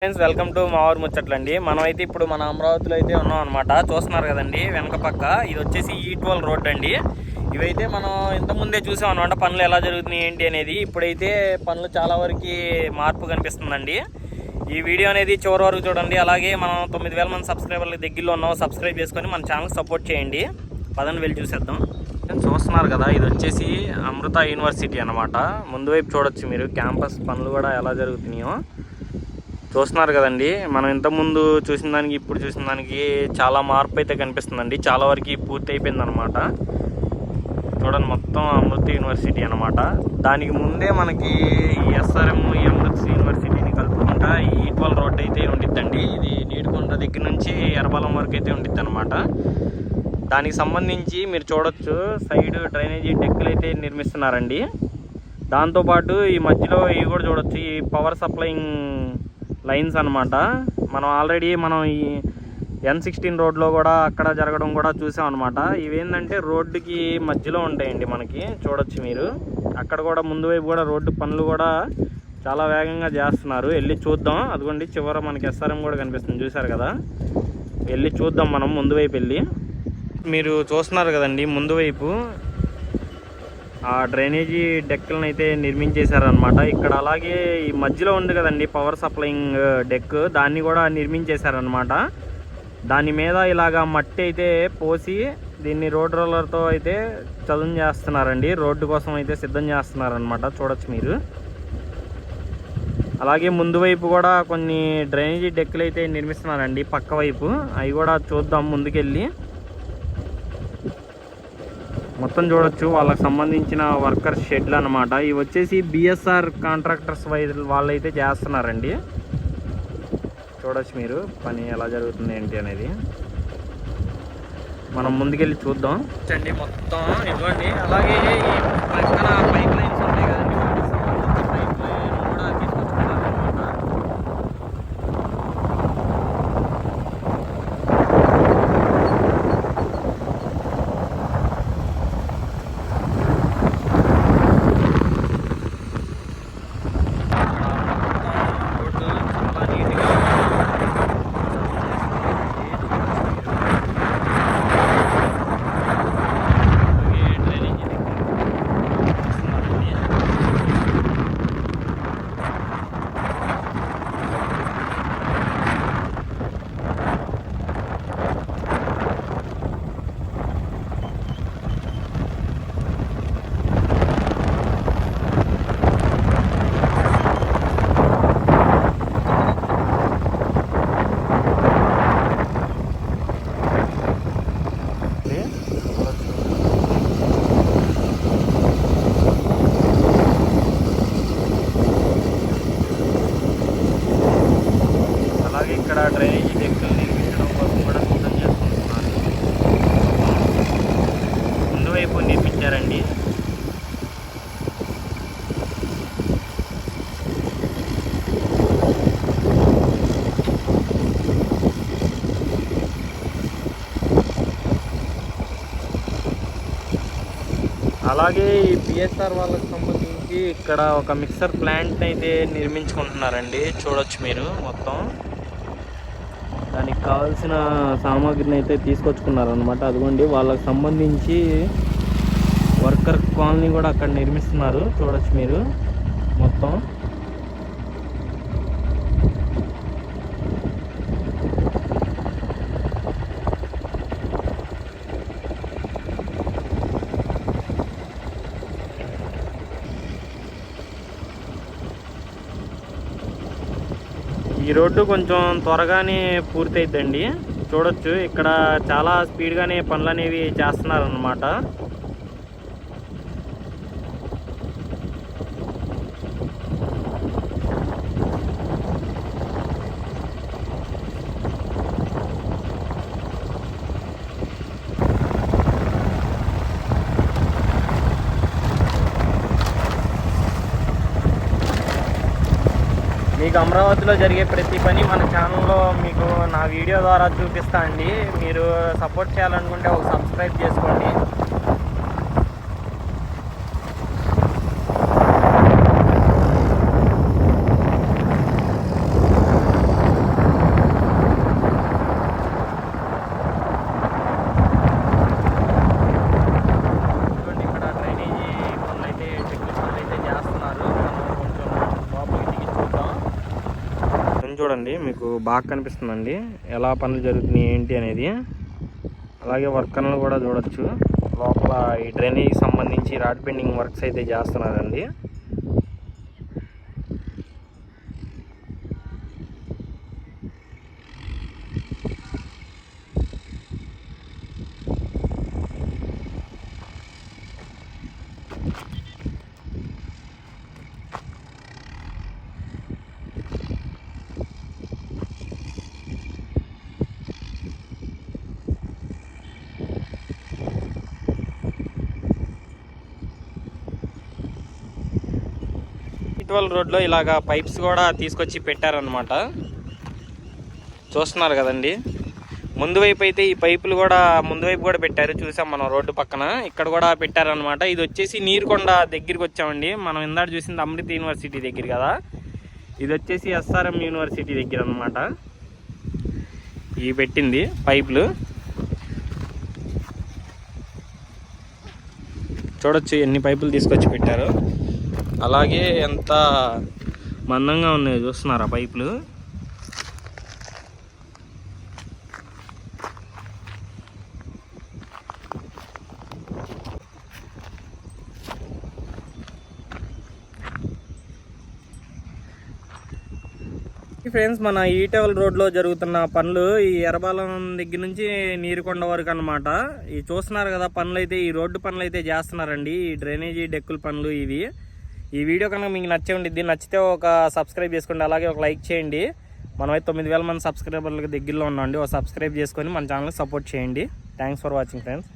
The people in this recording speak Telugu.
ఫ్రెండ్స్ వెల్కమ్ టు మా ఊరు ముచ్చట్లండి. మనం అయితే ఇప్పుడు మన అమరావతిలో అయితే ఉన్నాం అనమాట చూస్తున్నారు కదండి వెనక పక్క. ఇది వచ్చేసి e ఈట్వల్ రోడ్ అండి. ఇవైతే మనం ఇంతకుముందే ముందే చూసాం అనమాట పనులు ఎలా జరుగుతున్నాయి ఏంటి అనేది. ఇప్పుడైతే పనులు చాలా వరకు మార్పు కనిపిస్తుందండి. ఈ వీడియో అనేది చివరి వరకు చూడండి. అలాగే మనం తొమ్మిది వేల మంది సబ్స్క్రైబర్ల దగ్గరలో ఉన్నాం సబ్స్క్రైబ్ చేసుకొని మన ఛానల్ సపోర్ట్ చేయండి. పదని వెళ్ళి చూసేద్దాం. చూస్తున్నారు కదా ఇది వచ్చేసి అమృత యూనివర్సిటీ అనమాట ముందు వైపు చూడొచ్చు మీరు క్యాంపస్ పనులు కూడా ఎలా జరుగుతున్నాయో. చూస్తున్నారు కదండి. మనం ఇంతకుముందు చూసిన దానికి ఇప్పుడు చూసిన దానికి చాలా మార్పు అయితే కనిపిస్తుందండి. చాలా వరకు పూర్తి అయిపోయింది అనమాట చూడండి మొత్తం అమృత్ యూనివర్సిటీ అనమాట దానికి ముందే మనకి ఈ ఎస్ఆర్ఎం ఈ అమృత్ యూనివర్సిటీని కలుపుకుంటా ఈట్వల్ ఈక్వల్ రోడ్ అయితే ఉండిద్దండి. ఇది నీటికొండ దగ్గర నుంచి ఎర్రబలం వరకు అయితే ఉండిద్ది అనమాట దానికి సంబంధించి మీరు చూడొచ్చు సైడ్ డ్రైనేజీ డెక్కులు అయితే నిర్మిస్తున్నారండి. దాంతోపాటు ఈ మధ్యలో ఇవి కూడా చూడొచ్చు ఈ పవర్ సప్లయింగ్ లైన్స్ అనమాట మనం ఆల్రెడీ మనం ఈ ఎన్ సిక్స్టీన్ రోడ్లో కూడా అక్కడ జరగడం కూడా చూసాం అనమాట ఇవేంటంటే రోడ్డుకి మధ్యలో ఉంటాయండి మనకి చూడొచ్చు మీరు. అక్కడ కూడా ముందు వైపు కూడా రోడ్డు పనులు కూడా చాలా వేగంగా చేస్తున్నారు. వెళ్ళి చూద్దాం. అదిగోండి చివర మనకి ఎస్ఆర్ఎం కూడా కనిపిస్తుంది చూసారు కదా? వెళ్ళి చూద్దాం మనం ముందు వైపు వెళ్ళి. మీరు చూస్తున్నారు కదండి ముందు వైపు. ఆ డ్రైనేజీ డెక్కులను అయితే నిర్మించేశారనమాట ఇక్కడ అలాగే ఈ మధ్యలో ఉంది కదండి పవర్ సప్లయింగ్ డెక్. దాన్ని కూడా నిర్మించేశారనమాట దాని మీద ఇలాగా మట్టి అయితే పోసి దీన్ని రోడ్ రోలర్తో అయితే చదును చేస్తున్నారండి. రోడ్డు కోసం అయితే సిద్ధం చేస్తున్నారనమాట చూడొచ్చు మీరు. అలాగే ముందు వైపు కూడా కొన్ని డ్రైనేజీ డెక్కులు అయితే నిర్మిస్తున్నారండి. పక్క వైపు. అవి కూడా చూద్దాం ముందుకెళ్ళి. మొత్తం చూడొచ్చు. వాళ్ళకి సంబంధించిన వర్కర్ షెడ్లు అనమాట ఇవి వచ్చేసి బిఎస్ఆర్ కాంట్రాక్టర్స్ వాళ్ళైతే చేస్తున్నారండి. చూడొచ్చు మీరు పని ఎలా జరుగుతుంది ఏంటి అనేది. మనం ముందుకెళ్ళి చూద్దాం. మొత్తం ఇవ్వండి అలాగే ఈ పక్కన పైప్ లైన్స్ ఉంటాయి కదండి వాటికి సంబంధించిన పైప్ లైన్ కూడా తీసుకొచ్చుకున్నారనమాట రోడ్డు చాలా నీట్గా అలాగే డ్రైనేజీ దగ్గర చూస్తున్నారండి. అలాగే ఇక్కడ డ్రైనేజీ డెక్కులు నిర్మించడం కోసం కూడా సిద్ధం చేసుకుంటున్నారు ముందు వైపు నిర్మించారండి అలాగే ఈ బిఎస్ఆర్ వాళ్ళకి సంబంధించి ఇక్కడ ఒక మిక్సర్ ప్లాంట్ అయితే నిర్మించుకుంటున్నారండి. చూడొచ్చు మీరు మొత్తం. దానికి కావాల్సిన సామాగ్రిని అయితే తీసుకొచ్చుకున్నారనమాట అదిగోండి వాళ్ళకి సంబంధించి వర్కర్ కాలనీ కూడా అక్కడ నిర్మిస్తున్నారు. చూడొచ్చు మీరు మొత్తం. ఈ రోడ్డు కొంచెం త్వరగానే పూర్తయిద్దండి. చూడొచ్చు ఇక్కడ చాలా స్పీడ్గానే పనులు అనేవి చేస్తున్నారన్నమాట. మీకు అమరావతిలో జరిగే ప్రతి పని మన ఛానల్లో మీకు నా వీడియో ద్వారా చూపిస్తా అండి. మీరు సపోర్ట్ చేయాలనుకుంటే ఒక సబ్స్క్రైబ్ చేసుకోండి. చూడండి మీకు బాగా కనిపిస్తుందండి. ఎలా పనులు జరుగుతున్నాయి ఏంటి అనేది. అలాగే వర్కర్లను కూడా చూడొచ్చు. లోపల ఈ డ్రైనేజ్ సంబంధించి రాడ్ పెండింగ్ వర్క్స్ అయితే చేస్తున్నారండి. ఇటీవల రోడ్లో ఇలాగా పైప్స్ కూడా తీసుకొచ్చి పెట్టారనమాట చూస్తున్నారు కదండి. ముందు వైపు అయితే ఈ పైపులు కూడా ముందు వైపు కూడా పెట్టారు. చూసాం మనం రోడ్డు పక్కన. ఇక్కడ కూడా పెట్టారనమాట ఇది వచ్చేసి నీరుకొండ దగ్గరికి వచ్చామండి. మనం ఇందాక చూసింది అమృత యూనివర్సిటీ దగ్గర కదా. ఇది వచ్చేసి ఎస్ఆర్ఎం యూనివర్సిటీ దగ్గర అనమాట ఇవి పెట్టింది పైపులు. చూడొచ్చు ఎన్ని పైపులు తీసుకొచ్చి పెట్టారు. అలాగే ఎంత మందంగా ఉన్నాయో చూస్తున్నారా పైపులు? ఫ్రెండ్స్ మన ఈటవల్ రోడ్లో జరుగుతున్న పనులు ఈ ఎర్రబాలం దగ్గర నుంచి నీరుకొండ వరకు అనమాట ఈ చూస్తున్నారు కదా పనులు అయితే ఈ రోడ్డు పనులు అయితే చేస్తున్నారండి. ఈ డ్రైనేజీ డెక్కుల పనులు ఇవి. ఈ వీడియో కనుక మీకు నచ్చే ఉండిద్ది నచ్చితే ఒక సబ్స్క్రైబ్ చేసుకోండి అలాగే ఒక లైక్ చేయండి. మనమైతే తొమ్మిది వేల మంది సబ్స్క్రైబర్లకు దగ్గరలో ఉన్నాండి ఒక సబ్స్క్రైబ్ చేసుకొని మన ఛానల్కి సపోర్ట్ చేయండి. Thanks for watching friends